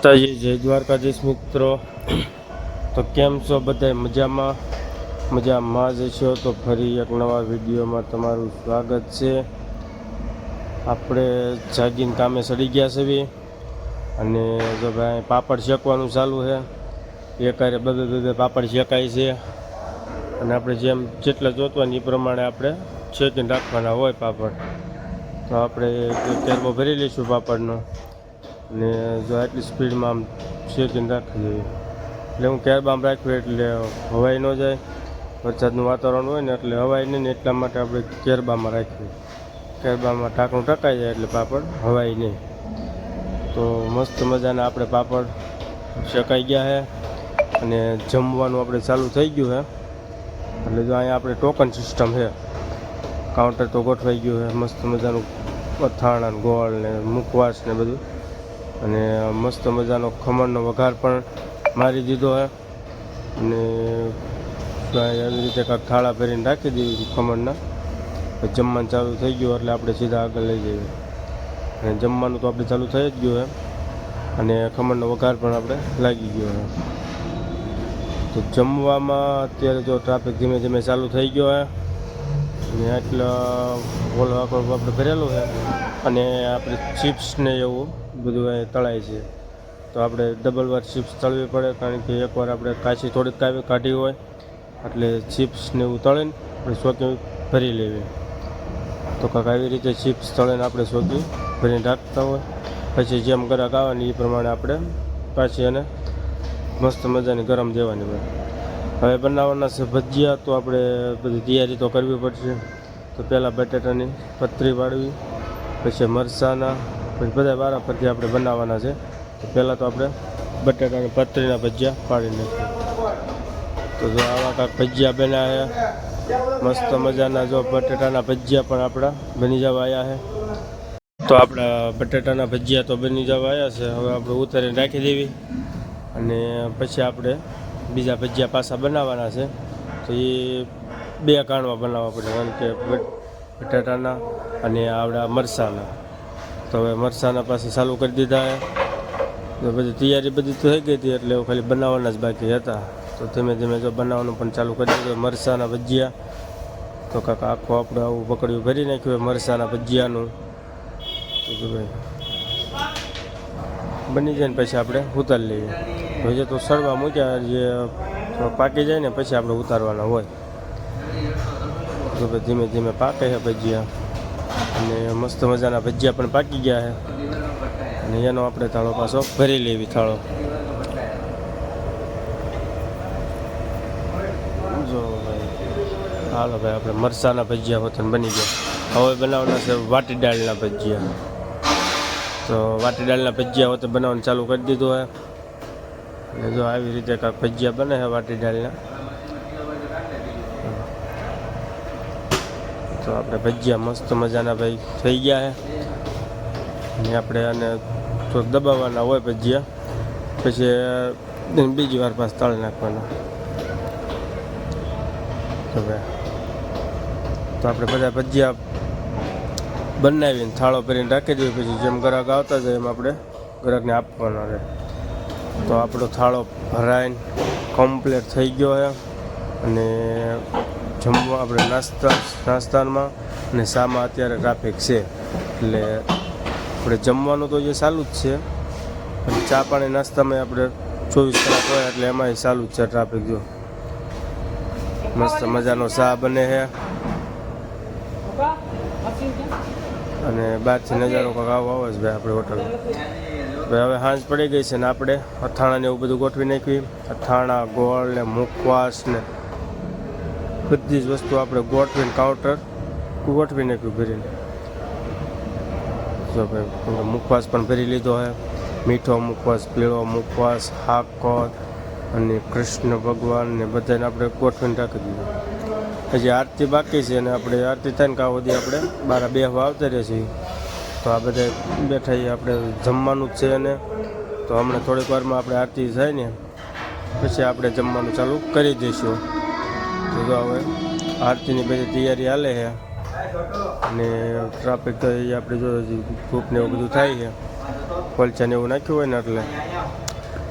માતાજી, જય દ્વારકાધીશ મિત્રો. તો કેમ છો બધા મજામાં? મજામાં જ છો? તો ફરી એક નવા વિડીયોમાં તમારું સ્વાગત છે. આપણે જાગીને કામે સડી ગયા છે અને જો ભાઈ પાપડ શેકવાનું ચાલુ છે એકારે બબે બબે પાપડ શેકાય છે. અને આપણે જેમ જેટલા જોતવાની એ પ્રમાણે આપણે શેકીને રાખવાના હોય પાપડ. તો આપણે કેરબો ભરી લઈશું પાપડનો. ને જો આટલી સ્પીડમાં આમ શેકીને રાખી દઈએ એટલે હું કેરબામ રાખ્યું એટલે હવાઈ ન જાય, વરસાદનું વાતાવરણ હોય ને એટલે હવાઈ નહીં ને એટલા માટે આપણે કેરબામાં રાખ્યું કેરબામાં ઢાંકણું ટકાઈ જાય એટલે પાપડ હવાઈ નહીં. તો મસ્ત મજાના આપણે પાપડ શેકાઈ ગયા છે અને જમવાનું આપણે ચાલુ થઈ ગયું છે એટલે જો અહીંયા આપણે ટોકન સિસ્ટમ છે કાઉન્ટર તો ગોઠવાઈ ગયું છે મસ્ત મજાનું અથાણા ગોળ ને મુખવાસ ને બધું. અને મસ્ત મજાનો ખમણનો વઘાર પણ મારી દીધો હે. અને એવી રીતે કાંઈક થાળા ભરીને રાખી દીધું ખમણના. જમવાનું ચાલુ થઈ ગયું એટલે આપણે સીધા આગળ લઈ જઈએ. અને જમવાનું તો આપણે ચાલુ થઈ જ ગયું છે અને ખમણનો વઘાર પણ આપણે લાગી ગયો છે તો જમવામાં અત્યારે જો ટ્રાફિક ધીમે ધીમે ચાલુ થઈ ગયો છે અને આટલા ઓલો આખો આપણે ભરેલું છે અને આપણે ચિપ્સ ને એવું બધું અહીં તળાય છે. તો આપણે ડબલ વાર ચિપ્સ તળવી પડે, કારણ કે એકવાર આપણે કાચી થોડીક કાવી કાઢી હોય, એટલે ચિપ્સ ને એવું તળીને આપણે શોકી ભરી લેવી. તો કાંક આવી રીતે ચિપ્સ તળીને આપણે શોકી ભરીને રાખતા હોય. પછી જેમ ગ્રાહક આવે ને એ પ્રમાણે આપણે પાછી એને મસ્ત મજાની ગરમ દેવાની હોય. હવે બનાવવાના છે ભજીયા, તો આપણે બધી તૈયારી તો કરવી પડશે. તો પહેલાં બટાટાની પતરી પાડવી પછી મરચાંના, પછી બધા વારા પરથી આપણે બનાવવાના છે. પહેલાં તો આપણે બટાટાની પતરીના ભજીયા પાડી નાખીએ. તો જો આવા કાંઈક ભજીયા બનાવ્યા મસ્ત મજાના જો બટાટાના ભજીયા પણ આપણા બની જવા આવ્યા છે. તો આપણા બટાટાના ભજીયા તો બની જવા આવ્યા છે. હવે આપણે ઉતારીને રાખી દેવી. અને પછી આપણે બીજા ભજીયા પાછા બનાવવાના છે. તો એ બે કાણમાં બનાવવા પડે. કારણ કે બટાટાના અને આવડા મરસાના તો હવે મરસાના પાસે ચાલુ કરી દીધા તો બધી તૈયારી બધી તો થઈ ગઈ હતી, એટલે એવું ખાલી બનાવવાના જ બાકી હતા. તો ધીમે ધીમે જો બનાવવાનું પણ ચાલુ કરી દીધું મરસાના ભજીયા. તો કાંક આખું આપણે આવું પકડ્યું, ભરી નાખ્યું હોય મરસાના ભજીયાનું. તો કે ભાઈ, બની જાય ને પછી આપણે ઉતારી લઈએ. હવે તો સળવા મૂક્યા, જે પાકી જાય ને પછી આપણે ઉતારવાના હોય. તો ધીમે ધીમે પાકે છે ભજીયા. અને મસ્ત મજાના ભજીયા પણ પાકી ગયા છે. અને એનો આપણે થાળો પાછો ભરી લેવી થાળો. જો ભાઈ હાલો ભાઈ, આપણે મરસાના ભજીયા હોતન બની ગયા. હવે બનાવવાના છે વાટી દાળના ભજીયા. તો વાટી દાળના ભજીયા હોતે બનાવવાનું ચાલુ કરી દીધું હોય અને જો આવી રીતે કાંઈક ભજીયા બને છે વાટી દાળના. તો આપણે ભજીયા મસ્ત મજાના ભાઈ થઈ ગયા છે. આપણે આને થોડુંક દબાવવાના હોય ભજીયા, પછી બીજી વાર પાસે તળી નાખવાના. તો તો આપણે બધા ભજીયા બનાવીને થાળો ભરીને રાખી દઈએ, પછી જેમ ગ્રાહક આવતા જાય એમ આપણે ગ્રાહકને આપવાનો રહે તો આપણો થાળો ભરાઈને કમ્પ્લીટ થઈ ગયો છે. અને જમવા આપણે નાસ્તા નાસ્તામાં અને શામાં અત્યારે ટ્રાફિક છે. એટલે આપણે જમવાનું તો જે ચાલુ જ છે. અને ચા પાણી નાસ્તામાં આપણે ચોવીસ કલાક હોય એટલે એમાંય ચાલુ જ છે ટ્રાફિક જો. મસ્ત મજાનો ચા બને છે અને બહારથી નજારો કાંક આવો આવે છે ભાઈ આપણે હોટલ. હવે સાંજ પડી ગઈ છે ને આપણે અથાણાને એવું બધું ગોઠવી નાખ્યું. અથાણા, ગોળ ને મુખવાસ ને બધી જ વસ્તુ આપણે ગોઠવીને કાઉન્ટર ગોઠવી નાખ્યું ભરીને. જો ભાઈ મુખવાસ પણ ભરી લીધો છે મીઠો મુખવાસ, પીળો મુખવાસ હાકર અને કૃષ્ણ ભગવાન ને બધાને આપણે ગોઠવીને રાખી દીધું. હજી આરતી બાકી છે અને આપણે આરતી થાય ને કાં સુધી આપણે બાર બેહવા આવતા છીએ. તો આ બધા બેઠા આપણે જમવાનું જ છે અને તો હમણાં થોડીક વારમાં આપણે આરતી થાય ને, પછી આપણે જમવાનું ચાલુ કરી દઈશું. તો જો હવે આરતીની બધી તૈયારી હાલે છે. અને ટ્રાફિક તો એ આપણે જો ધૂપને ને એવું બધું થાય છે. કોલચાને એવું નાખ્યું હોય ને એટલે.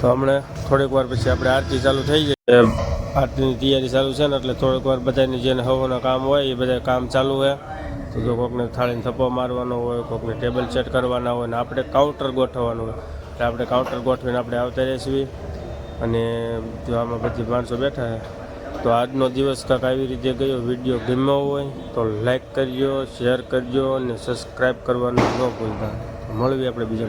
તો હમણાં થોડીક વાર પછી આપણે આરતી ચાલુ થઈ જાય આરતીની તૈયારી ચાલુ છે ને એટલે થોડીક વાર બધાની જેને હવાના કામ હોય એ બધા કામ ચાલુ હોય તો જો કોકને થાળીને થપ્પો મારવાનો હોય કોકને ટેબલ સેટ કરવાના હોય ને આપણે કાઉન્ટર ગોઠવવાનું હોય. એટલે આપણે કાઉન્ટર ગોઠવીને આપણે આવતા રહીશું અને જો આમાં બધી માણસો બેઠા છે. તો આજનો દિવસ કાંક આવી રીતે ગયો, વીડિયો ગમ્યો હોય તો લાઈક કરજો શેર કરજો અને સબસ્ક્રાઈબ કરવાનું ન ભૂલતા. મળવી આપણે બીજા